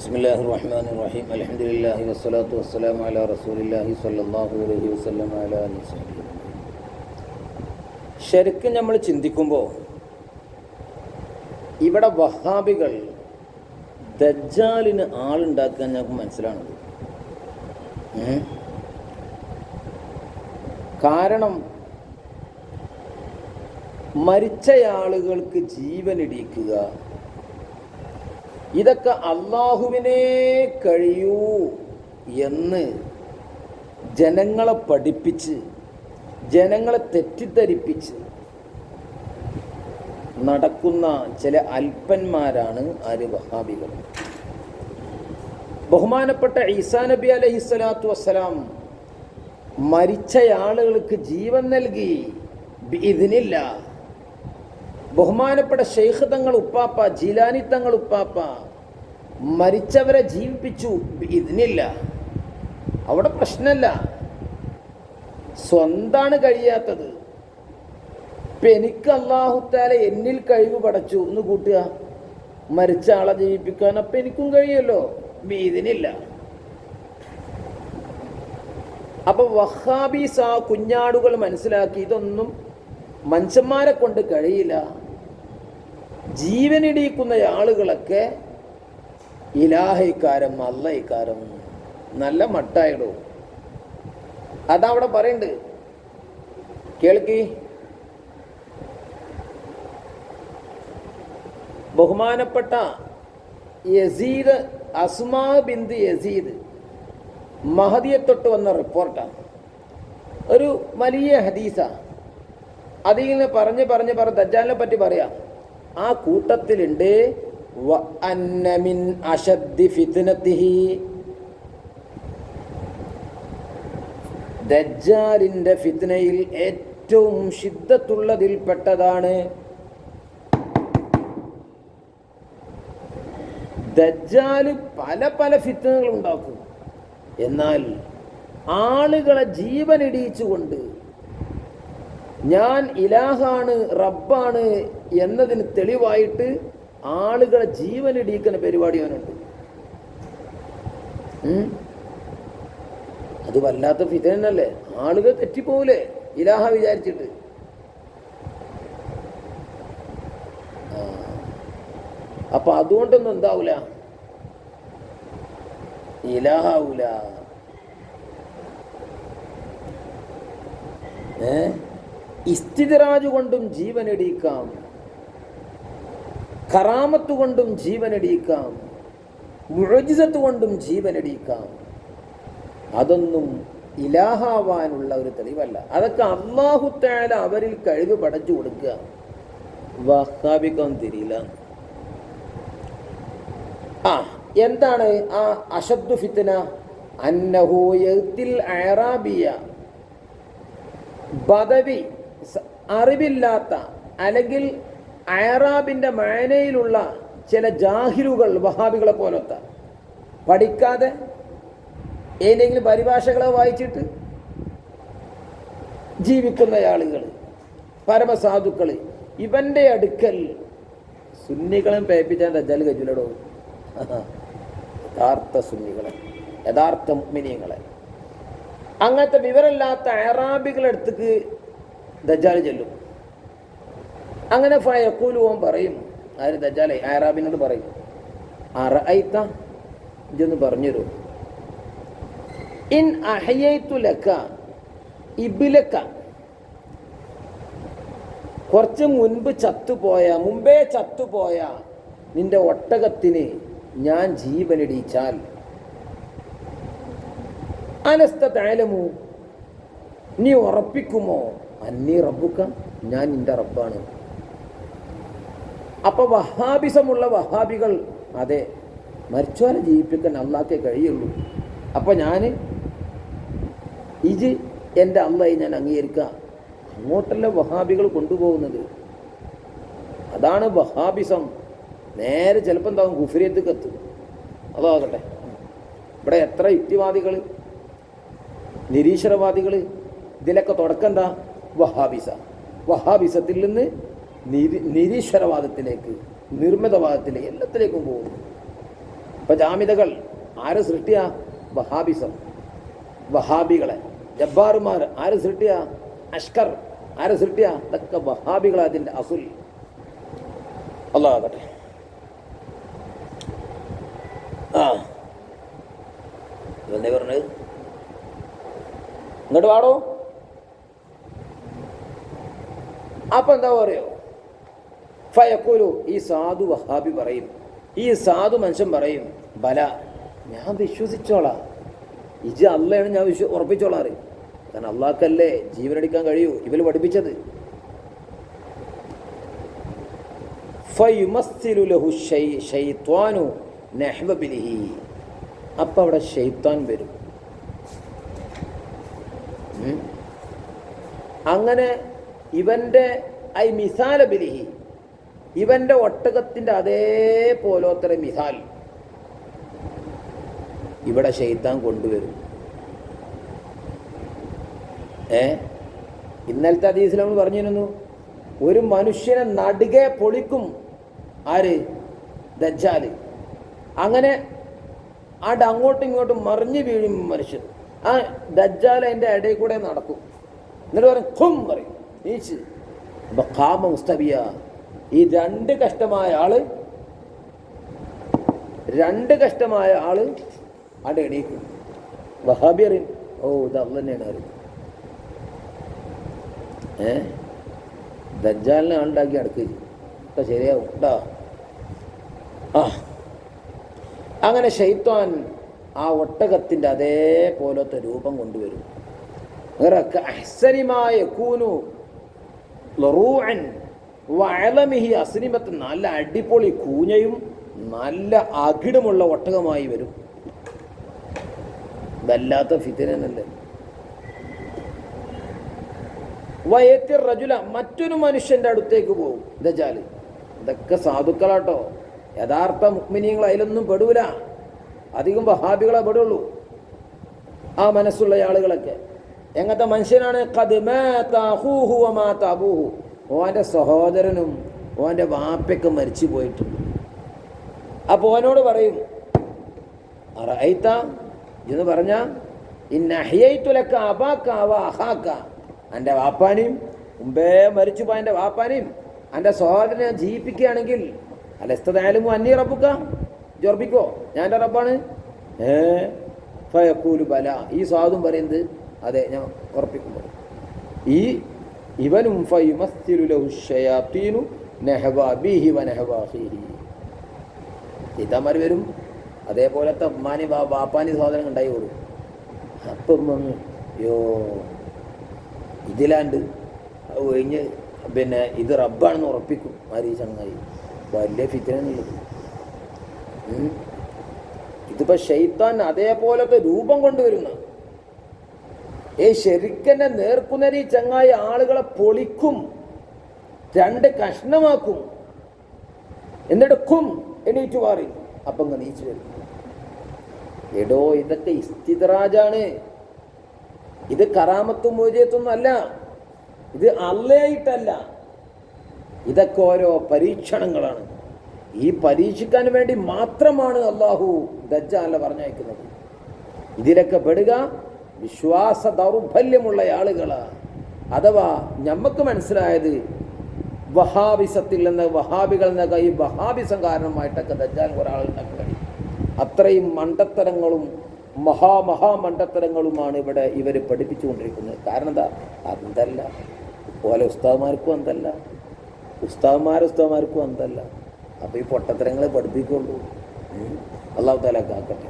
ബിസ്മില്ലാഹി റഹ്മാൻ റഹീം അലഹമുല്ലാഹി വസ്സലാത്തു വസ്സലാം അല റസൂലില്ലാഹി സല്ലാഹു അലഹി വസ്ലം അല ശരിക്കും നമ്മൾ ചിന്തിക്കുമ്പോൾ ഇവിടെ വഹാബികൾ ദജ്ജാലിന് ആളുണ്ടാക്കാൻ ഞങ്ങൾക്ക് മനസ്സിലാണത്. കാരണം മരിച്ചയാളുകൾക്ക് ജീവനിടിക്കുക ഇതൊക്കെ അള്ളാഹുവിനെ കഴിയൂ എന്ന് ജനങ്ങളെ പഠിപ്പിച്ച് ജനങ്ങളെ തെറ്റിദ്ധരിപ്പിച്ച് നടക്കുന്ന ചില അല്പന്മാരാണ് ആര് വഹാബികൾ. ബഹുമാനപ്പെട്ട ഈസാ നബി അലഹി സ്വലാത്തു വസ്സലാം മരിച്ചയാളുകൾക്ക് ജീവൻ നൽകി ഇതിനില്ല ബഹുമാനപ്പെട്ട ഷെയ്ഖ് തങ്ങൾ ഉപ്പാപ്പ ജീലാനി തങ്ങൾ ഉപ്പാപ്പ മരിച്ചവരെ ജീവിപ്പിച്ചു. ഇതിനില്ല. അവിടെ പ്രശ്നമല്ല സ്വന്താണ് കഴിയാത്തത്. ഇപ്പം എനിക്ക് അള്ളാഹുത്താല എന്നിൽ കഴിവ് പടച്ചു എന്ന് കൂട്ടുക. മരിച്ച ആളെ ജീവിപ്പിക്കാൻ അപ്പൊ എനിക്കും കഴിയുമല്ലോ ഇതിനില്ല. അപ്പൊ വഹാബീസ് ആ കുഞ്ഞാടുകൾ മനസ്സിലാക്കി ഇതൊന്നും മനുഷ്യന്മാരെ കൊണ്ട് കഴിയില്ല. ജീവനിടിക്കുന്ന ആളുകളൊക്കെ ഇലാഹൈക്കാരം അല്ലൈക്കാരം നല്ല മട്ടായിടോ. അതവിടെ പറയുന്നുണ്ട് കേൾക്കി. ബഹുമാനപ്പെട്ട യസീദ് അസ്മാ ബിന്ദ് യസീദ് മഹദിയെ തൊട്ട് വന്ന റിപ്പോർട്ടാണ്. ഒരു വലിയ ഹദീസാണ് അതിൽ നിന്ന് പറഞ്ഞ് പറഞ്ഞ് പറഞ്ഞ് ദജ്ജാലിനെ പറ്റി പറയാം. ആ കൂട്ടത്തിലുണ്ട്. ദജ്ജാലിന്റെ ഫിത്നയിൽ ഏറ്റവും ശിദ്ധത്തുള്ളതിൽപ്പെട്ടതാണ് ദജ്ജാൽ പല പല ഫിത്നകൾ ഉണ്ടാക്കും. എന്നാൽ ആളുകളെ ജീവനിടിയിച്ചുകൊണ്ട് ഞാൻ ഇലാഹാണ് റബ്ബാണ് എന്നതിന് തെളിവായിട്ട് ആളുകളെ ജീവനിടിയിക്കുന്ന പരിപാടി അവനുണ്ട്. അത് വല്ലാത്ത ഫിതനല്ലേ? ആളുകൾ തെറ്റിപ്പോവില്ലേ ഇലാഹ വിചാരിച്ചിട്ട്. അപ്പൊ അതുകൊണ്ടൊന്നും എന്താവൂല? ഇലാഹാവൂല. ഏ? ഇസ്തിദറാജ് കൊണ്ടും ജീവനെടിക്കാം കറാമത്ത് കൊണ്ടും ജീവനെടിക്കാം മുഴജിസത്ത് കൊണ്ടും ജീവനെടിക്കാം അതൊന്നും ഇലാഹാവാനുള്ള ഒരു തെളിവല്ല. അതൊക്കെ അള്ളാഹുത്താല അവരിൽ കഴിവ് പടച്ചു കൊടുക്കുക. വഹാബിക്കാൻ തിരിയില്ല. ആ എന്താണ് ആ അഷദ്ദു ഫിത്തന അന്നഹു യത്തിൽ അയറാബിയ ബദവി അറിവില്ലാത്ത അല്ലെങ്കിൽ അയറാബിന്റെ മാനയിലുള്ള ചില ജാഹിലുകൾ വഹാബികളെ പോലത്തെ. പഠിക്കാതെ ഏതെങ്കിലും പരിഭാഷകളെ വായിച്ചിട്ട് ജീവിക്കുന്ന ആളുകൾ പരമസാധുക്കൾ ഇവന്റെ അടുക്കൽ സുന്നികളും പേപ്പിച്ചാൻ തജ്ജാൽ കജുലടോ. യഥാർത്ഥ സുന്നികളെ യഥാർത്ഥ മിനിയങ്ങളെ അങ്ങനത്തെ വിവരമില്ലാത്ത അറാബികളടുത്തേക്ക് ദജ്ജാൽ ചെല്ലും. അങ്ങനെ ഫയക്കൂലുവൻ പറയും ആര് ദജാലെ ആറാബിനോട് പറയും അറൈത്ത ഇതൊന്ന് പറഞ്ഞുതരൂ. ഇൻ അഹയ്യത്തു ലക്ക ഇബിലക്ക. കുറച്ച് മുൻപ് ചത്തുപോയ മുമ്പേ ചത്തുപോയ നിന്റെ ഒട്ടകത്തിന് ഞാൻ ജീവനിടിച്ചാൽ. അനസ്ത താലമു നീ ഉറപ്പിക്കുമോ? അന്നീ റബ്ബുക്ക ഞാൻ നിന്റെ റബ്ബാണ്. അപ്പൊ വഹാബിസമുള്ള വഹാബികൾ അതെ മരിച്ചോനെ ജീവിപ്പിക്കാൻ അള്ളാക്കെ കഴിയുള്ളൂ. അപ്പോൾ ഞാൻ ഇജ് എന്റെ അള്ളയെ ഞാൻ അംഗീകരിക്കാം അങ്ങോട്ടല്ല വഹാബികൾ കൊണ്ടുപോകുന്നത്? അതാണ് വഹാബിസം. നേരെ ചിലപ്പോൾ എന്താകും ഗുഫരിയത്ത് കത്തും അതാകട്ടെ. ഇവിടെ എത്ര യുക്തിവാദികൾ നിരീശ്വരവാദികൾ ഇതിലൊക്കെ തുടക്കം എന്താ? വഹാബിസ. വഹാബിസത്തിൽ നിന്ന് നിരി നിരീശ്വരവാദത്തിലേക്ക് നിർമ്മിതവാദത്തിലേക്ക് എല്ലാത്തിലേക്കും പോകുന്നു. ഇപ്പം ജാമിതകൾ ആര് സൃഷ്ടിയ? വഹാബിസം. വഹാബികളെ. ജബ്ബാറുമാർ ആര് സൃഷ്ടിയ? അഷ്കർ. ആര് സൃഷ്ടിയ? ഇതൊക്കെ വഹാബികളെ അതിന്റെ അസുൽ. അള്ളാഹട്ടെ ആ. പറഞ്ഞത്? ഇങ്ങോട്ട് വാടോ. അപ്പൊ എന്താ പറയോ ഫയക്കൂലു ഈ സാധു വഹാബി പറയും. ഈ സാധു മനുഷ്യൻ പറയും ബല ഞാൻ വിശ്വസിച്ചോളാം. ഇജ് അള്ളയാണ് ഞാൻ വിശ്വ ഉറപ്പിച്ചോളാറ് കാരണം അള്ളാഹ്ക്കല്ലേ ജീവനടിക്കാൻ കഴിയൂ ഇവർ പഠിപ്പിച്ചത്. അപ്പൊ അവിടെ ഷെയ്ത്താൻ വരും. അങ്ങനെ ഇവന്റെ ഐ മിസാല ബിലിഹി. ഇവന്റെ അതേ അതേപോലത്തെ മിസാൽ ഇവിടെ ശൈത്താൻ കൊണ്ടുവരും. ഏ? ഇന്നലത്തെ അതീസിൽ നമ്മൾ പറഞ്ഞിരുന്നു ഒരു മനുഷ്യനെ നടുകെ പൊളിക്കും ആര്? ദജ്ജാൽ. അങ്ങനെ ആട് അങ്ങോട്ടും ഇങ്ങോട്ടും മറിഞ്ഞു വീഴും മനുഷ്യൻ. ആ ദജ്ജാൽ അതിന്റെ ഇടയിൽ കൂടെ നടക്കും. എന്നിട്ട് പറയും ഖും പറയും. നീച്ച്. അപ്പൊ കാമ മുസ്തബിയ ഈ രണ്ട് കഷ്ടമായ ആൾ രണ്ട് കഷ്ടമായ ആൾ അവിടെ എണീക്കും. വഹാബിയറിൻ ഓ ഇത് അള്ള തന്നെയാണ് അറിയുന്നത് ഏ? ദജ്ജാലിനെ ആളുണ്ടാക്കി അടുക്കുക ഒക്കെ ശരിയാവും കേട്ടോ ആ. അങ്ങനെ ഷെയ്ത്താൻ ആ ഒട്ടകത്തിന്റെ അതേപോലത്തെ രൂപം കൊണ്ടുവരും. അങ്ങനെ അഹ്സനിമായ കൂനു ലറൂഅൻ വഅലമിഹി അസിനിമത്ത്. നല്ല അടിപൊളി കൂഞ്ഞയും നല്ല അകിടുമുള്ള ഒട്ടകമായി വരും. വല്ലാത്ത ഫിതിനല്ലേ വയത്തിർ റജുല മറ്റൊരു മനുഷ്യന്റെ അടുത്തേക്ക് പോകും. ദജാൽ. ഇതൊക്കെ സാധുക്കളാട്ടോ. യഥാർത്ഥ മുക്മിനിയങ്ങൾ അതിലൊന്നും പെടൂല. അധികം വഹാബികളെ പെടുള്ളൂ. ആ മനസ്സുള്ള ആളുകളൊക്കെ. എങ്ങനത്തെ മനുഷ്യനാണ്. ഓന്റെ സഹോദരനും ഓന്റെ വാപ്പയ്ക്ക് മരിച്ചു പോയിട്ടുണ്ട്. അപ്പൊ ഓനോട് പറയും അറൈത്ത എന്ന് പറഞ്ഞ ഇന്നഹിയത്തുലക്ക അബാക്ക അവ അഹാക്ക. എന്റെ വാപ്പാനെയും മുമ്പേ മരിച്ചു പോയ എന്റെ വാപ്പാനെയും എന്റെ സഹോദരനെ ജീവിപ്പിക്കുകയാണെങ്കിൽ ജീവിപ്പിക്കുകയാണെങ്കിൽ അലസ്തതായാലും അന്യ റബ്ബുക്ക? ജോർപ്പിക്കോ ഞാൻ എന്റെ റബ്ബാണ്. ഏ? ഫയക്കൂലു ബല. ഈ സ്വാദും പറയുന്നത് അതെ ഞാൻ ഉറപ്പിക്കുന്നു. ഈ ഇവനും ചീത്താമാർ വരും അതേപോലത്തെ അമ്മാനി വാപ്പാനി സാധനം ഉണ്ടായി കൊടുക്കും അപ്പം വന്ന് യോ ഇതിലാണ്ട് അത് ഒഴിഞ്ഞ് പിന്നെ ഇത് റബ്ബാണെന്ന് ഉറപ്പിക്കും ആര് ഈ ചങ്ങായി. വലിയ ഫിത്തിനുള്ളത് ഇതിപ്പോ ഷെയ്ത്താൻ അതേപോലത്തെ രൂപം കൊണ്ടുവരുന്ന. ഏ ശരിക്കന്നെ നേർക്കുന്നരി ചങ്ങായ ആളുകളെ പൊളിക്കും. രണ്ട് കഷ്ണമാക്കും. എന്നിട്ട് ഖും എണീറ്റ് മാറി അപ്പം നീച്ചു വരും. എടോ ഇതൊക്കെ ഇസ്തിദ്രാജാണ് ഇത് കറാമത്തും മോചിയത്തൊന്നും അല്ല. ഇത് അല്ലയായിട്ടല്ല ഇതൊക്കെ ഓരോ പരീക്ഷണങ്ങളാണ്. ഈ പരീക്ഷിക്കാൻ വേണ്ടി മാത്രമാണ് അള്ളാഹു ദജ്ജാല പറഞ്ഞയക്കുന്നത്. ഇതിലൊക്കെ പെടുക വിശ്വാസ ദൗർബല്യമുള്ള ആളുകളാണ് അഥവാ നമുക്ക് മനസ്സിലായത് വഹാബിസത്തിൽ നിന്ന് വഹാബികൾ എന്നൊക്കെ ഈ വഹാബിസം കാരണമായിട്ടൊക്കെ ദജ്ജാൽ ഒരാൾ കഴിയും. അത്രയും മണ്ടത്തരങ്ങളും മഹാമഹാമണ്ടത്തരങ്ങളുമാണ് ഇവിടെ ഇവർ പഠിപ്പിച്ചുകൊണ്ടിരിക്കുന്നത്. കാരണം എന്താ? അന്തല്ല. പോലെ ഉസ്താദ്മാർക്കും അന്തല്ല. ഉസ്താദ്മാർ ഉസ്താദ്മാർക്കും അന്തല്ല. അപ്പോൾ ഈ പൊട്ടത്തരങ്ങളെ പഠിപ്പിക്കുള്ളൂ. അള്ളാഹു താല കാക്കട്ടെ.